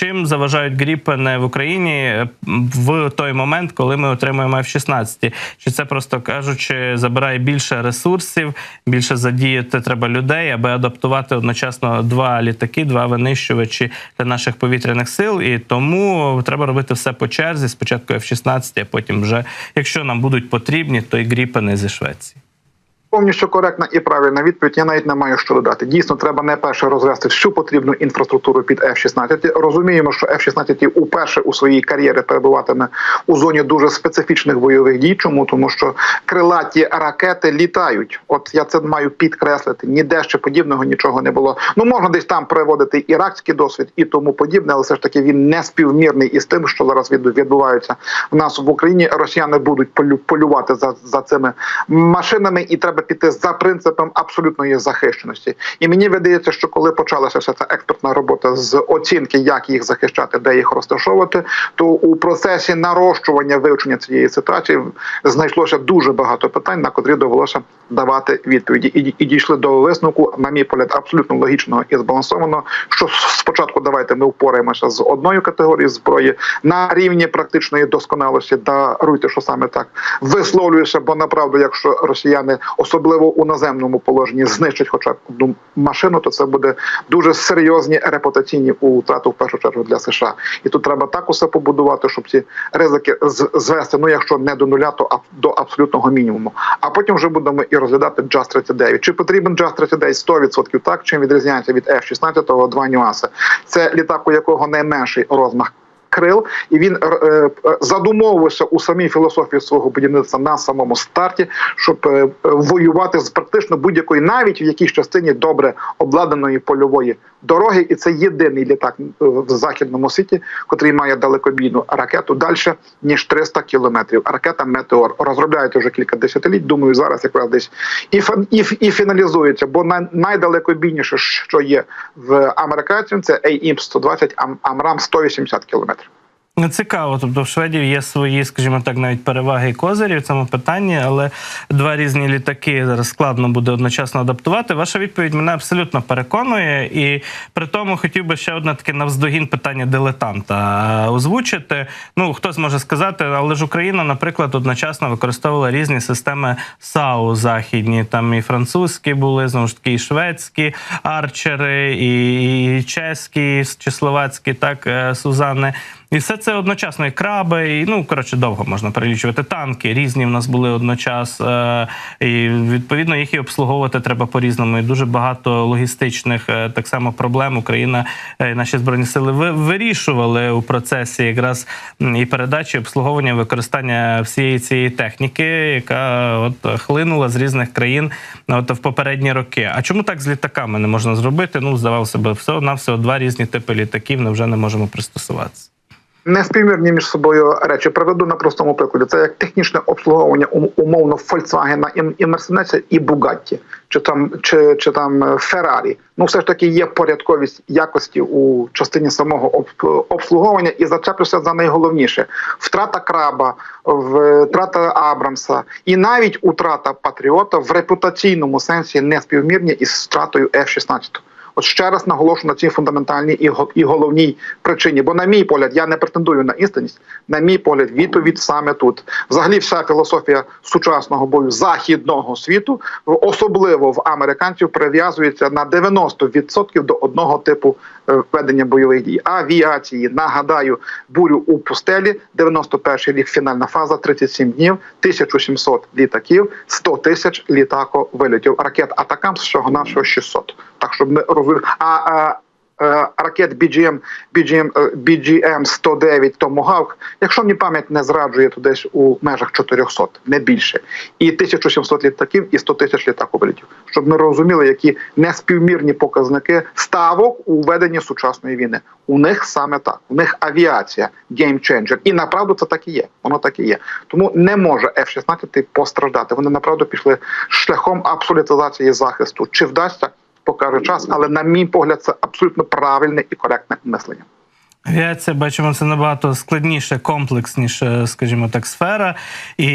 чим заважають гріпени в Україні е, в той момент, коли ми отримуємо F-16? Чи це просто кажучи, забирає більше ресурсів, більше задіяти треба людей, аби адаптувати одночасно два літаки, два винищувачі для наших повітряних сил, і тому треба робити все по черзі. Спочатку F-16, а потім вже, якщо нам будуть потрібні, то і гріпени зі Швеції. Повністю коректна і правильна відповідь. Я навіть не маю що додати. Дійсно, треба не перше розвести всю потрібну інфраструктуру під F-16. Розуміємо, що F-16 уперше у своїй кар'єрі перебуватиме у зоні дуже специфічних бойових дій. Чому тому, що крилаті ракети літають? От я це маю підкреслити. Ніде ще подібного нічого не було. Ну можна десь там приводити іракський досвід і тому подібне, але все ж таки він не співмірний із тим, що зараз від- відбувається в нас в Україні. Росіяни будуть полю- полювати за, за цими машинами, і треба піти за принципом абсолютної захищеності. І мені видається, що коли почалася вся ця експертна робота з оцінки, як їх захищати, де їх розташовувати, то у процесі нарощування вивчення цієї ситуації знайшлося дуже багато питань, на котрі довелося давати відповіді, і дійшли до висновку, на мій погляд, абсолютно логічного і збалансованого. Що спочатку давайте ми впораємося з одною категорією зброї на рівні практичної досконалості. Даруйте, що саме так висловлююся, бо направду, якщо росіяни особливо у наземному положенні знищать хоча б одну машину, то це буде дуже серйозні репутаційні утрати в першу чергу для США. І тут треба так усе побудувати, щоб ці ризики звести. Ну якщо не до нуля, то до абсолютного мінімуму. А потім вже будемо і розглядати JAS 39. Чи потрібен JAS 39? 100% так. Чим відрізняється від F-16? Два нюанси. Це літак, у якого найменший розмах крил, і він е, е, задумовувався у самій філософії свого будівництва на самому старті, щоб е, воювати з практично будь-якої, навіть в якійсь частині добре обладнаної польової дороги. І це єдиний літак в західному світі, котрий має далекобійну ракету далі ніж 300 кілометрів. Ракета Метеор розробляють вже кілька десятиліть. Думаю, зараз якраз десь і і, і фіналізується. Бо на найдалекобійніше, що є в американців, це AIM-120, Ам- Амрам 180 кілометрів. Ну, Цікаво, тобто в шведів є свої, скажімо так, навіть переваги і козирі в цьому питанні, але два різні літаки зараз складно буде одночасно адаптувати. Ваша відповідь мене абсолютно переконує, і при тому хотів би ще одне таке навздогін питання дилетанта озвучити. Ну хтось може сказати, але ж Україна, наприклад, одночасно використовувала різні системи САУ західні, там і французькі були, знову ж таки, і шведські арчери, і, і чеські чи словацькі, так е, Сузани. І все це одночасно і краби, і ну коротше довго можна перелічувати. Танки різні в нас були одночас, е, і відповідно їх і обслуговувати треба по-різному. І дуже багато логістичних е, так само проблем Україна е, наші збройні сили ви- вирішували у процесі якраз і передачі, і обслуговування, використання всієї цієї техніки, яка от хлинула з різних країн от в попередні роки. А чому так з літаками не можна зробити? Ну здавалося б, все на все два різні типи літаків. Ми вже не можемо пристосуватися. Не співмірні між собою речі. Приведу на простому прикладі. Це як технічне обслуговування ум- умовно Volkswagen і, і Mercedes, і Bugatti, чи там чи, чи там е, Ferrari. Ну, все ж таки є порядковість якості у частині самого обслуговування і зачеплюся за найголовніше: втрата краба, втрата Абрамса і навіть утрата Патріота в репутаційному сенсі не співмірні із втратою F-16. От ще раз наголошу на цій фундаментальній і, го- і головній причині. Бо, на мій погляд, я не претендую на істинність. На мій погляд, відповідь саме тут. Взагалі, вся філософія сучасного бою західного світу, особливо в американців, прив'язується на 90% до одного типу е, ведення бойових дій. Авіації нагадаю, бурю у пустелі, 91 рік, фінальна фаза, 37 днів, 1700 літаків, 100 тисяч літаковильотів. Ракет Атакам всього нашого 600. Так щоб ми розуміли. А, а е, ракет BGM, BGM, е, BGM 109 Tomahawk, якщо мені пам'ять не зраджує, то десь у межах 400, не більше. І 1700 літаків, і 100 тисяч літаковилітів. Щоб ми розуміли, які неспівмірні показники ставок у веденні сучасної війни. У них саме так. У них авіація геймченджер. І направду це так і є. Воно так і є. Тому не може F-16 постраждати. Вони направду пішли шляхом абсолютизації захисту. Чи вдасться? Покаже час, але на мій погляд, це абсолютно правильне і коректне мислення. Авіація, бачимо, це набагато складніше, комплексніше, скажімо так, сфера, і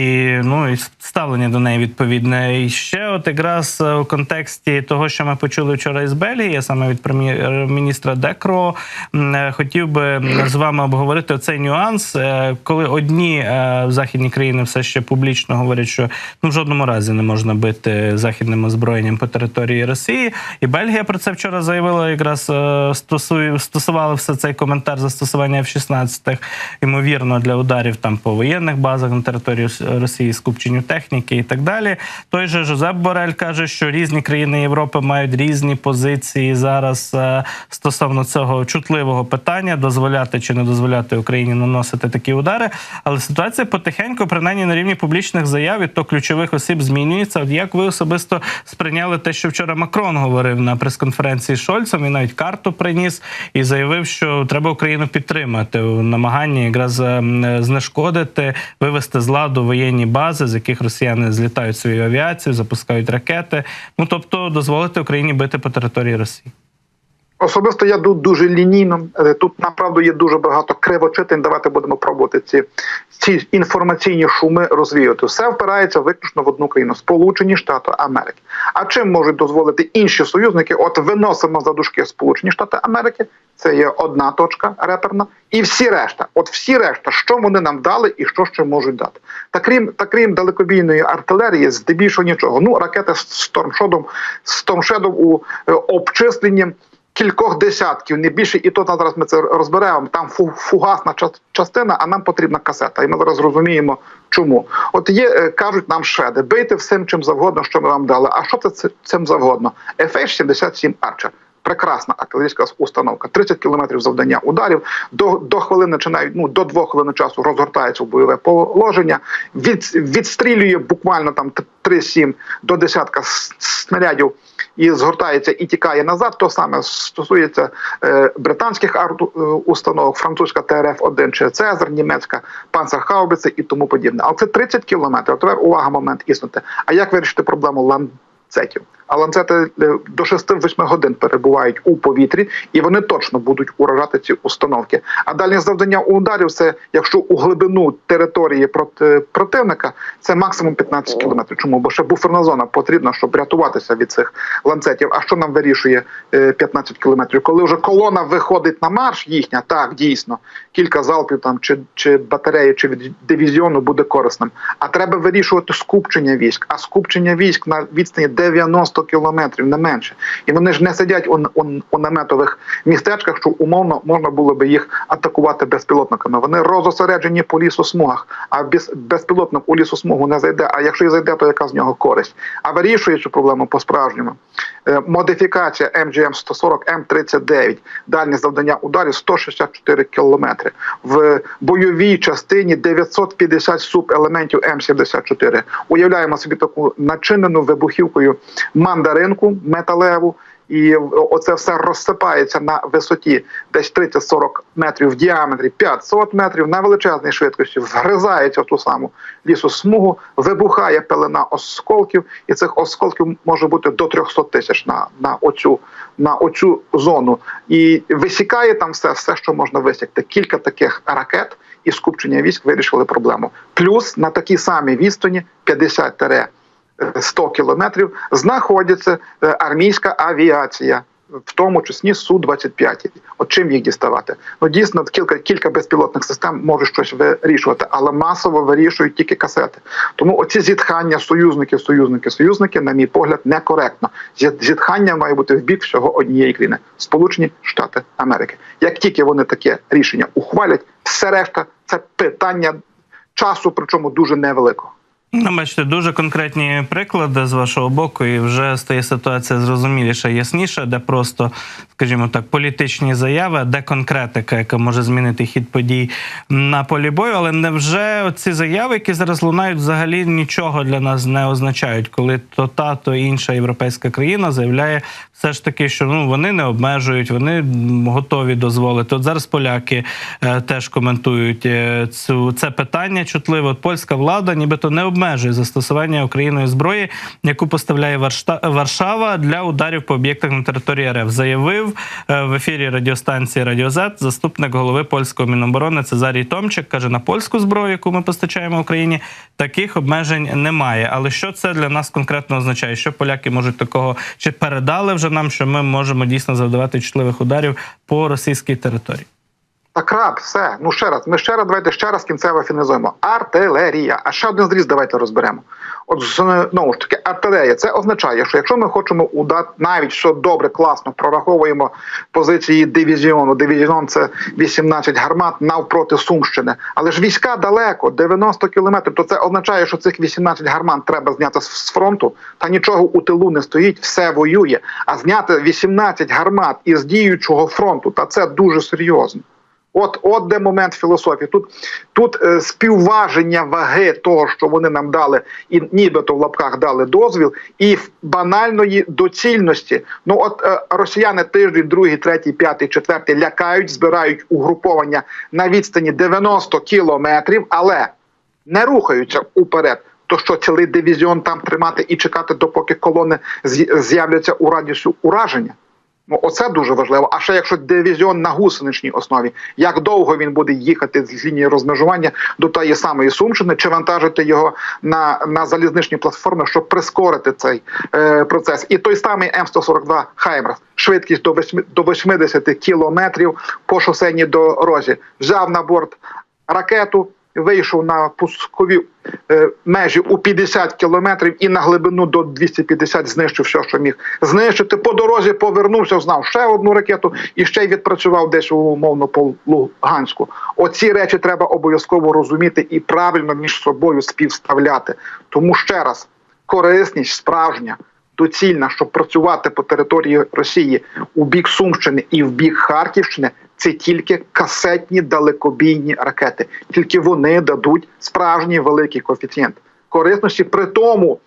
ну і ставлення до неї відповідне. І ще, от якраз е, у контексті того, що ми почули вчора із Бельгії, саме від прем'єр-міністра Декро, е, хотів би з вами обговорити оцей нюанс, е, коли одні західні країни все ще публічно говорять, що ну в жодному разі не можна бити західним озброєнням по території Росії, і Бельгія про це вчора заявила, якраз стосує стосували все цей коментар застосування F-16, ймовірно, для ударів там по воєнних базах на території Росії, скупченню техніки і так далі. Той же Жозеп Борель каже, що різні країни Європи мають різні позиції зараз е, стосовно цього чутливого питання, дозволяти чи не дозволяти Україні наносити такі удари. Але ситуація потихеньку, принаймні на рівні публічних заяв, і то ключових осіб змінюється. От як ви особисто сприйняли те, що вчора Макрон говорив на прес-конференції з Шольцем, він навіть карту приніс і заявив, що треба Україну підтримати у намаганні якраз ем, знешкодити, вивести з ладу воєнні бази, з яких росіяни злітають свою авіацію, запускають ракети. Ну тобто дозволити Україні бити по території Росії. Особисто я тут дуже лінійно. Е, Тут направду є дуже багато кривочитань. Давайте будемо пробувати ці, ці інформаційні шуми розвіяти. Все впирається виключно в одну країну Сполучені Штати Америки. А чим можуть дозволити інші союзники? От виносимо за дужки Сполучені Штати Америки. Це є одна точка реперна, і всі решта. От всі решта, що вони нам дали і що ще можуть дати. Та крім та крім далекобійної артилерії, здебільшого нічого. Ну ракети з Storm з Storm Shadow у е, обчисленні кількох десятків, не більше, і то зараз ми це розберемо. Там фу- фугасна ча- частина, а нам потрібна касета. І ми зараз розуміємо, чому. От є, е, кажуть нам шведи, бийте всім чим завгодно, що ми вам дали. А що це цим завгодно? FH-77 Archer. Прекрасна артилерійська установка. 30 кілометрів завдання ударів. До, до хвилини чи навіть ну, до двох хвилин часу розгортається в бойове положення, від, відстрілює буквально там 3-7 до десятка снарядів і згортається і тікає назад. То саме стосується е, британських арт-установок, французька ТРФ-1 чи Цезар, німецька панцерхаубиці і тому подібне. Але це 30 кілометрів. Тепер увага, момент існути. А як вирішити проблему ланцетів? А ланцети е, до 6-8 годин перебувають у повітрі, і вони точно будуть уражати ці установки. А далі завдання ударів це якщо у глибину території проти противника, це максимум 15 кілометрів. Чому? Бо ще буферна зона потрібна, щоб рятуватися від цих ланцетів. А що нам вирішує е, 15 кілометрів? Коли вже колона виходить на марш, їхня так дійсно кілька залпів там чи, чи батареї, чи від дивізіону буде корисним. А треба вирішувати скупчення військ. А скупчення військ на відстані 90 кілометрів, не менше. І вони ж не сидять у, у, у наметових містечках, що умовно можна було би їх атакувати безпілотниками. Вони розосереджені по лісосмугах, а без, безпілотник у лісосмугу не зайде. А якщо і зайде, то яка з нього користь? А вирішує цю проблему по-справжньому. Е, Модифікація МГМ 140 М39, дальність завдання ударів 164 кілометри. В бойовій частині 950 субелементів М74. Уявляємо собі таку начинену вибухівкою мандаринку металеву. І оце все розсипається на висоті десь 30-40 метрів в діаметрі, 500 метрів на величезній швидкості, вгризається в ту саму лісосмугу, вибухає пелена осколків, і цих осколків може бути до 300 тисяч на, на, оцю, на оцю зону. І висікає там все, все, що можна висікти. Кілька таких ракет і скупчення військ вирішили проблему. Плюс на такій самій відстані 50 тере 100 кілометрів знаходиться е, армійська авіація, в тому числі су 25 От чим їх діставати? Ну дійсно кілька кілька безпілотних систем можуть щось вирішувати, але масово вирішують тільки касети. Тому оці зітхання союзників, союзники, союзники, на мій погляд, некоректно. Зі- Зітхання має бути в бік всього однієї країни Сполучені Штати Америки. Як тільки вони таке рішення ухвалять, все решта це питання часу, причому дуже невеликого. Ну, бачите, дуже конкретні приклади з вашого боку, і вже стає ситуація зрозуміліша, ясніша, де просто, скажімо так, політичні заяви, де конкретика, яка може змінити хід подій на полі бою. Але невже ці заяви, які зараз лунають, взагалі нічого для нас не означають, коли то та, то інша європейська країна заявляє все ж таки, що ну вони не обмежують, вони готові дозволити. От зараз поляки е, теж коментують е, цю це питання чутливо. От польська влада, нібито не обмежує застосування Україною зброї, яку поставляє Варшава для ударів по об'єктах на території РФ. Заявив е, в ефірі радіостанції Радіо Z заступник голови польського міноборони Цезарій Томчик. каже: на польську зброю, яку ми постачаємо Україні, таких обмежень немає. Але що це для нас конкретно означає? Що поляки можуть такого чи передали вже нам, що ми можемо дійсно завдавати чутливих ударів по російській території? Так рад, все. Ну ще раз. Ми ще раз давайте ще раз кінцево фінізуємо. Артилерія. А ще один зріз давайте розберемо. От знову ж таки, артилерія. Це означає, що якщо ми хочемо удати, навіть що добре, класно прораховуємо позиції дивізіону. Дивізіон це 18 гармат навпроти Сумщини. Але ж війська далеко, 90 кілометрів. То це означає, що цих 18 гармат треба зняти з фронту. Та нічого у тилу не стоїть, все воює. А зняти 18 гармат із діючого фронту, та це дуже серйозно. От, от де момент філософії. Тут, тут е, співваження ваги того, що вони нам дали, і нібито в лапках дали дозвіл, і банальної доцільності. Ну от е, росіяни тиждень, другий, третій, п'ятий, четвертий лякають, збирають угруповання на відстані 90 кілометрів, але не рухаються уперед. То що цілий дивізіон там тримати і чекати, допоки колони з'являться у радіусу ураження. Ну, оце дуже важливо. А ще якщо дивізіон на гусеничній основі, як довго він буде їхати з лінії розмежування до тої самої Сумщини, чи вантажити його на, на залізничні платформи, щоб прискорити цей е, процес? І той самий М142 Хаймерс, швидкість до 8, до 80 кілометрів по шосейній дорозі, взяв на борт ракету. Вийшов на пускові е, межі у 50 кілометрів і на глибину до 250 знищив все, що міг знищити. По дорозі повернувся, знав ще одну ракету і ще й відпрацював десь умовно по Луганську. Оці речі треба обов'язково розуміти і правильно між собою співставляти. Тому ще раз корисність справжня. Доцільна, щоб працювати по території Росії у бік Сумщини і в бік Харківщини, це тільки касетні далекобійні ракети. Тільки вони дадуть справжній великий коефіцієнт корисності при тому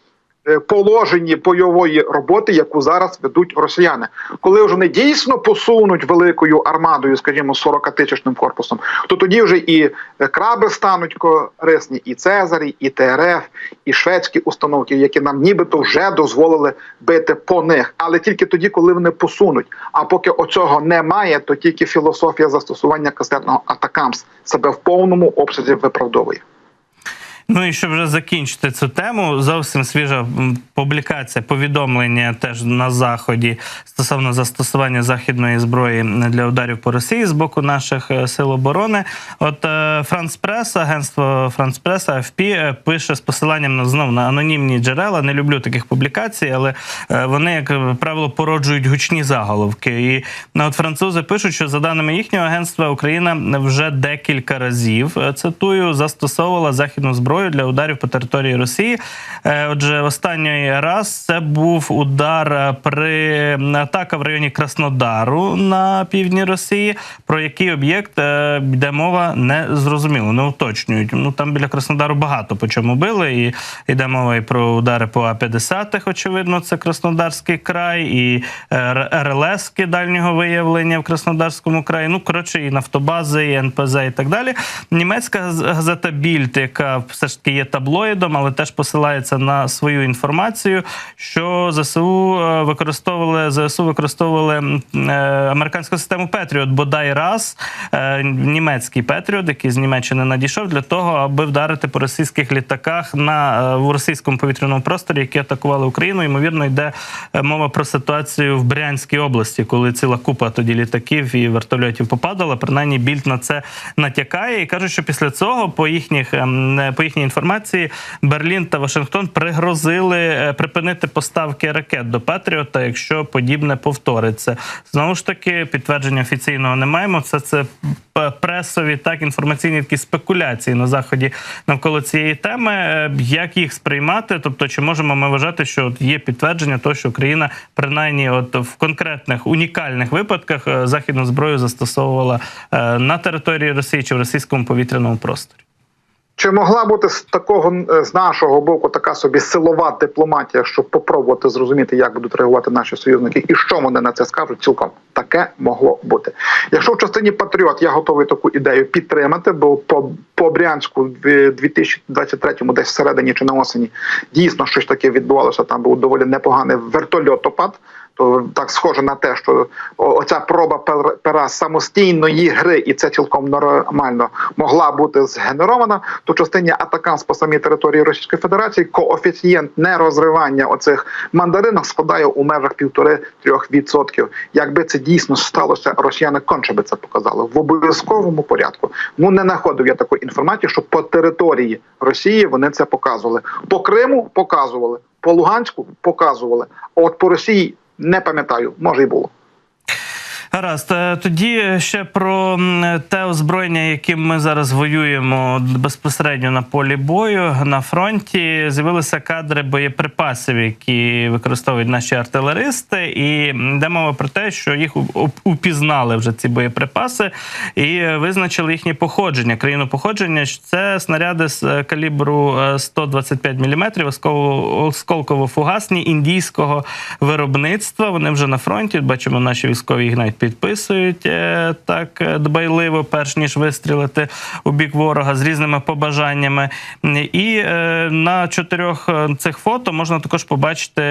положенні бойової роботи, яку зараз ведуть росіяни. Коли вже не дійсно посунуть великою армадою, скажімо, 40 тисячним корпусом, то тоді вже і е, краби стануть корисні, і Цезарі, і ТРФ, і шведські установки, які нам нібито вже дозволили бити по них, але тільки тоді, коли вони посунуть. А поки оцього немає, то тільки філософія застосування касетного атакамс себе в повному обсязі виправдовує. Ну і щоб вже закінчити цю тему, зовсім свіжа публікація, повідомлення теж на заході стосовно застосування західної зброї для ударів по Росії з боку наших е, сил оборони. От е, Франс Прес, агентство Франс Прес, АФП е, пише з посиланням на знов на анонімні джерела. Не люблю таких публікацій, але вони, як правило, породжують гучні заголовки. І от французи пишуть, що за даними їхнього агентства, Україна вже декілька разів цитую застосовувала західну зброю для ударів по території Росії. Е, Отже, останній раз це був удар е, при атака в районі Краснодару на півдні Росії. Про який об'єкт е, йде мова, не зрозуміло, не уточнюють. Ну там біля Краснодару багато по чому били. І йде мова і про удари по А-50, очевидно, це Краснодарський край, і РЛСки дальнього виявлення в Краснодарському краї. Ну коротше, і нафтобази, і НПЗ, і так далі. Німецька газета Більд, яка все ж таки є таблоїдом, але теж посилається на свою інформацію, що ЗСУ е, використовували ЗСУ використовували е, американську систему Петріот, бодай раз е, німецький Петріот, який з Німеччини надійшов для того, аби вдарити по російських літаках на в російському повітряному просторі, які атакували Україну. Ймовірно, йде мова про ситуацію в Брянській області, коли ціла купа тоді літаків і вертольотів попадала. Принаймні більд на це натякає і кажуть, що після цього по їхніх ем, по їхній інформації Берлін та Вашингтон пригрозили е, припинити поставки ракет до Патріота, якщо подібне повториться. Знову ж таки, підтвердження офіційного не маємо. Все це пресові, так інформаційні такі спекуляції на заході навколо цієї теми. Е, Як їх сприймати? Тобто, чи можемо ми вважати, що от є підтвердження того, що Україна принаймні от в конкретних унікальних випадках е, західну зброю застосовувала на території Росії чи в російському повітряному просторі? Чи могла бути з такого е, з нашого боку така собі силова дипломатія, щоб попробувати зрозуміти, як будуть реагувати наші союзники, і що вони на це скажуть? Цілком таке могло бути. Якщо в частині Патріот я готовий таку ідею підтримати, бо по, по Брянську в 2023-му, десь всередині чи на осені, дійсно щось таке відбувалося. Там був доволі непоганий вертольотопад. То так схоже на те, що оця проба пер- пера самостійної гри, і це цілком нормально могла бути згенерована. То частині атакамс по самій території Російської Федерації коефіцієнт нерозривання оцих мандаринок складає у межах півтори-трьох відсотків. Якби це дійсно сталося, росіяни конче би це показали в обов'язковому порядку. Ну не знаходив я такої інформації, що по території Росії вони це показували. По Криму показували, по Луганську показували. А от по Росії не пам'ятаю, може й було. Гаразд, Е, тоді ще про те озброєння, яким ми зараз воюємо безпосередньо на полі бою на фронті. З'явилися кадри боєприпасів, які використовують наші артилеристи, і йде мова про те, що їх упізнали вже ці боєприпаси і визначили їхнє походження. Країну походження це снаряди з е, калібру е, 125 мм, осколково-фугасні індійського виробництва. Вони вже на фронті. Бачимо, наші військові їх навіть підписують е, так е, дбайливо, перш ніж вистрілити у бік ворога з різними побажаннями. І е, на чотирьох цих фото можна також побачити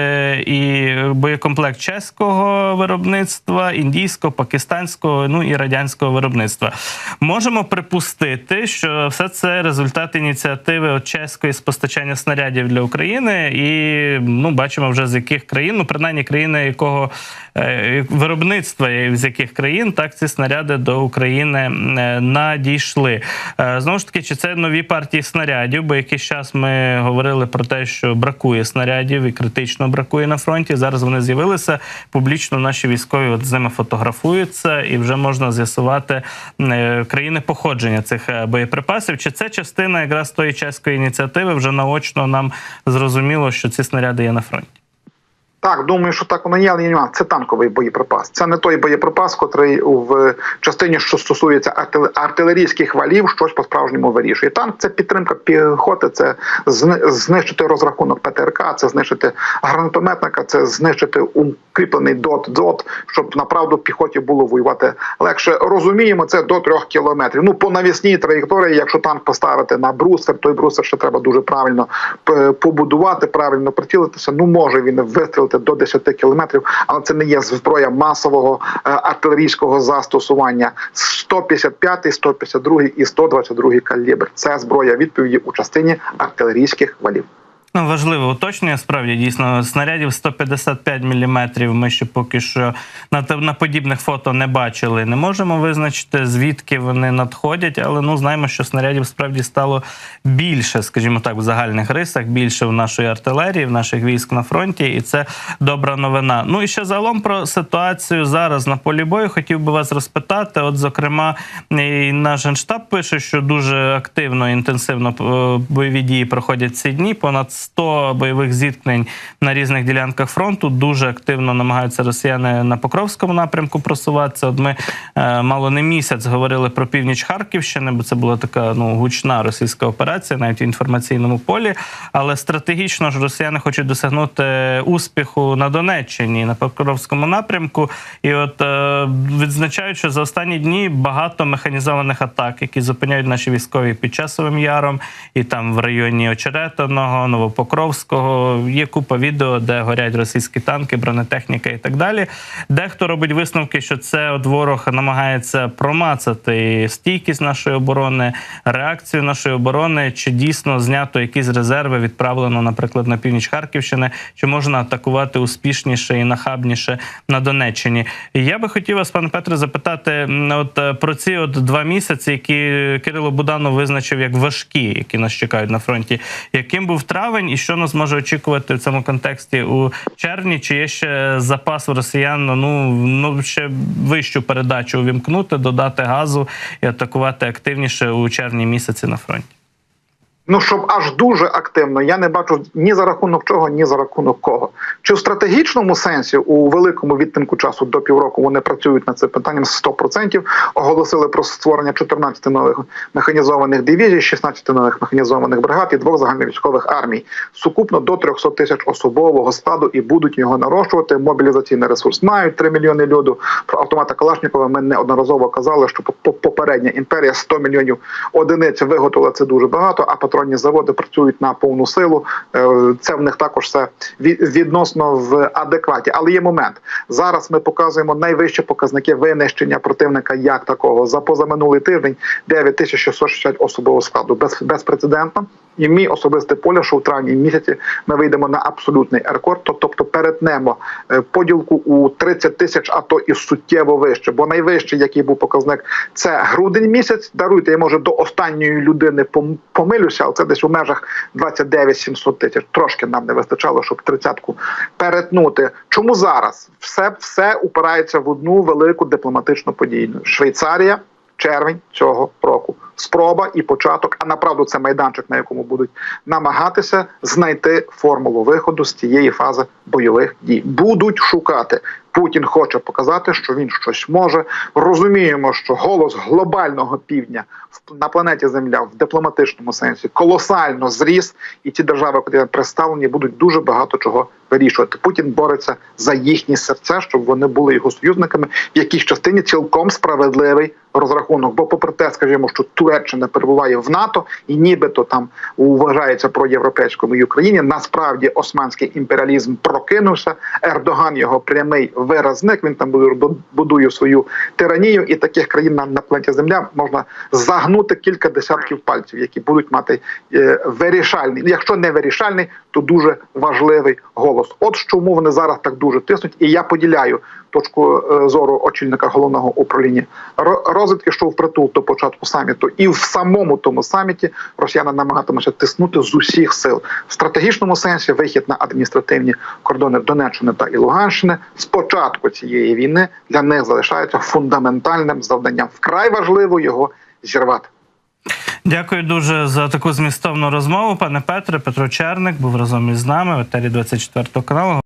і боєкомплект чеського виробництва, індійського, пакистанського, ну і радянського виробництва. Можемо припустити, що все це результат ініціативи чеської з постачання снарядів для України, і ну бачимо вже з яких країн, ну принаймні країни якого виробництва з яких країн так ці снаряди до України е, надійшли. Е, Знову ж таки, чи це нові партії снарядів? Бо якийсь час ми говорили про те, що бракує снарядів і критично бракує на фронті. Зараз вони з'явилися публічно. Наші військові от з ними фотографуються, і вже можна з'ясувати е, країни походження цих боєприпасів. Чи це частина якраз тої чеської ініціативи? Вже наочно нам зрозуміло, що ці снаряди є на фронті. Так, думаю, що так воно є, але є нюанс. Це танковий боєприпас. Це не той боєприпас, котрий в частині, що стосується артил- артилерійських валів, щось по-справжньому вирішує. Танк це підтримка піхоти, це зни- знищити розрахунок ПТРК, це знищити гранатометника, це знищити укріплений дот-дот, щоб направду піхоті було воювати легше. Розуміємо, це до трьох кілометрів. Ну по навісній траєкторії, якщо танк поставити на брустер, той брустер ще треба дуже правильно побудувати, правильно прицілитися. Ну може він вистрілити до 10 кілометрів, але це не є зброя масового е, артилерійського застосування. 155, 152 і 122 калібр. Це зброя відповіді у частині артилерійських валів. Важливе уточнення. Справді дійсно снарядів 155 мм Ми ще поки що на на подібних фото не бачили. Не можемо визначити звідки вони надходять, але ну знаємо, що снарядів справді стало більше, скажімо так, в загальних рисах, більше в нашої артилерії, в наших військ на фронті, і це добра новина. Ну і ще загалом про ситуацію зараз на полі бою. Хотів би вас розпитати. От, зокрема, і наш генштаб пише, що дуже активно і інтенсивно е, бойові дії проходять ці дні. Понад 100 бойових зіткнень на різних ділянках фронту. Дуже активно намагаються росіяни на Покровському напрямку просуватися. От ми е, мало не місяць говорили про північ Харківщини, бо це була така ну гучна російська операція, навіть в інформаційному полі. Але стратегічно ж росіяни хочуть досягнути успіху на Донеччині на Покровському напрямку. І от е, відзначають, що за останні дні багато механізованих атак, які зупиняють наші військові під часовим яром, і там в районі Очеретиного, Новопокровського. Є купа відео, де горять російські танки, бронетехніка і так далі. Дехто робить висновки, що це от ворог намагається промацати стійкість нашої оборони, реакцію нашої оборони, чи дійсно знято якісь резерви, відправлено, наприклад, на північ Харківщини, чи можна атакувати успішніше і нахабніше на Донеччині. Я би хотів вас, пане Петре, запитати от е, про ці от два місяці, які Кирило Буданов визначив як важкі, які нас чекають на фронті. Яким був травень, і що нас може очікувати в цьому контексті у червні? Чи є ще запас у росіян? Ну ну ще вищу передачу увімкнути, додати газу і атакувати активніше у червні місяці на фронті? Ну, щоб аж дуже активно, я не бачу ні за рахунок чого, ні за рахунок кого. Чи в стратегічному сенсі у великому відтинку часу до півроку вони працюють над цим питанням 100%, оголосили про створення 14 нових механізованих дивізій, 16 нових механізованих бригад і двох загальновійськових армій. Сукупно до 300 тисяч особового складу і будуть його нарощувати. Мобілізаційний ресурс мають 3 мільйони люду. Про автомата Калашникова ми неодноразово казали, що по- попередня імперія 100 мільйонів одиниць виготовила це дуже багато. А патронні заводи працюють на повну силу. Е, Це в них також все ві- відносно в адекваті. Але є момент. Зараз ми показуємо найвищі показники винищення противника як такого. За позаминулий тиждень 9660 особового складу без безпрецедентно. І мій особистий поля, що в травні місяці ми вийдемо на абсолютний рекорд, то- тобто перетнемо е, поділку у 30 тисяч, а то і суттєво вище. Бо найвищий, який був показник, це грудень місяць. Даруйте, я може до останньої людини пом- помилюся, але це десь у межах 29 700 тисяч. Трошки нам не вистачало, щоб тридцятку перетнути. Чому зараз все, все упирається в одну велику дипломатичну подію? Швейцарія. Червень цього року спроба і початок. А направду це майданчик, на якому будуть намагатися знайти формулу виходу з цієї фази бойових дій. Будуть шукати. Путін хоче показати, що він щось може. Розуміємо, що голос глобального півдня на планеті Земля в дипломатичному сенсі колосально зріс, і ті держави, які представлені, будуть дуже багато чого вирішувати. Путін бореться за їхні серця, щоб вони були його союзниками, в якійсь частині цілком справедливий розрахунок. Бо, попри те, скажімо, що Туреччина перебуває в НАТО і нібито там вважається про європейському і Україні. Насправді османський імперіалізм прокинувся. Ердоган його прямий виразник. Він там будує- свою тиранію, і таких країн на, планеті Земля можна загнути кілька десятків пальців, які будуть мати е, вирішальний, якщо не вирішальний, то дуже важливий голос. От чому вони зараз так дуже тиснуть, і я поділяю точку е, зору очільника головного управління Ро- розвідки, що впритул до початку саміту, і в самому тому саміті росіяни намагатимуться тиснути з усіх сил в стратегічному сенсі. Вихід на адміністративні кордони Донеччини та і Луганщини з початку цієї війни для них залишається фундаментальним завданням. Вкрай важливо його зірвати. Дякую дуже за таку змістовну розмову, пане Петре. Петро Черник був разом із нами в етері 24 каналу.